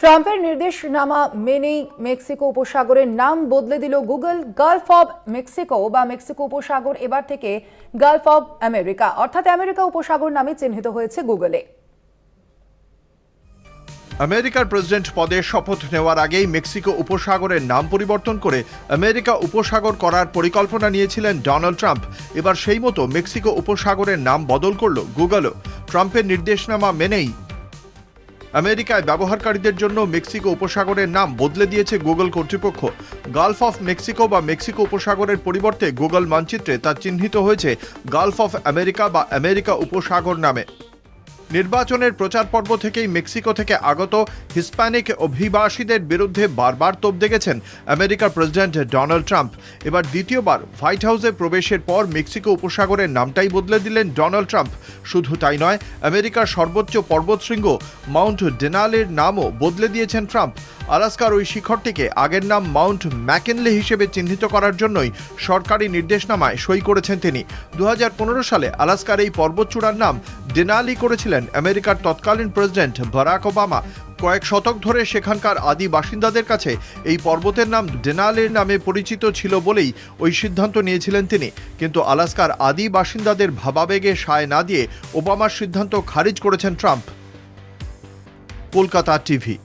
ট্রাম্পের নির্দেশনামা মেনেই মেক্সিকো উপসাগরের নাম বদলে দিল গুগল, গালফ অব মেক্সিকো বা মেক্সিকো উপসাগর এবার থেকে গালফ অব আমেরিকা, অর্থাৎ আমেরিকা উপসাগর নামে চিহ্নিত হয়েছে গুগলে। আমেরিকার প্রেসিডেন্ট পদে শপথ নেওয়ার আগেই মেক্সিকো উপসাগরের নাম পরিবর্তন করে আমেরিকা উপসাগর করার পরিকল্পনা নিয়েছিলেন ডোনাল্ড ট্রাম্প। এবার সেই মতো মেক্সিকো উপসাগরের নাম বদল করল গুগলও। ট্রাম্পের নির্দেশনামা মেনেই আমেরিকায় ব্যবহারকারীদের জন্য মেক্সিকো উপসাগরের নাম বদলে দিয়েছে গুগল কর্তৃপক্ষ। গালফ অফ মেক্সিকো বা মেক্সিকো উপসাগরের পরিবর্তে গুগল মানচিত্রে তা চিহ্নিত হয়েছে গালফ অফ আমেরিকা বা আমেরিকা উপসাগর নামে। নির্বাচনের প্রচার পর্ব থেকেই মেক্সিকো থেকে আগত হিসপ্যানিক অভিবাসীদের বিরুদ্ধে বারবার তোপ দেখেছেন আমেরিকার প্রেসিডেন্ট ডোনাল্ড ট্রাম্প। এবার দ্বিতীয়বার হোয়াইট হাউসে প্রবেশের পর মেক্সিকো উপসাগরের নামটাই বদলে দিলেন ডোনাল্ড ট্রাম্প। শুধু তাই নয়, আমেরিকার সর্বোচ্চ পর্বতশৃঙ্গ মাউন্ট ডেনালের নামও বদলে দিয়েছেন ট্রাম্প। আলাস্কার ওই শিখরটিকে আগের নাম মাউন্ট ম্যাকেনলে হিসেবে চিহ্নিত করার জন্যই সরকারি নির্দেশনামায় সই করেছেন তিনি। দু হাজার পনেরো সালে আলাস্কার এই পর্বতচূড়ার নাম ডেনালি করেছিলেন। আমেরিকার তৎকালীন প্রেসিডেন্ট বারাক ওবামা। কয়েক শতক ধরে সেখানকার আদি বাসিন্দাদের কাছে এই পর্বতের নাম ডেনালের নামে পরিচিত ছিল বলেই ওই সিদ্ধান্ত নিয়েছিলেন তিনি। কিন্তু আলাস্কার আদি বাসিন্দাদের ভাবাবেগে সায় না দিয়ে ওবামার সিদ্ধান্ত খারিজ করেছেন ট্রাম্প। কলকাতা টিভি।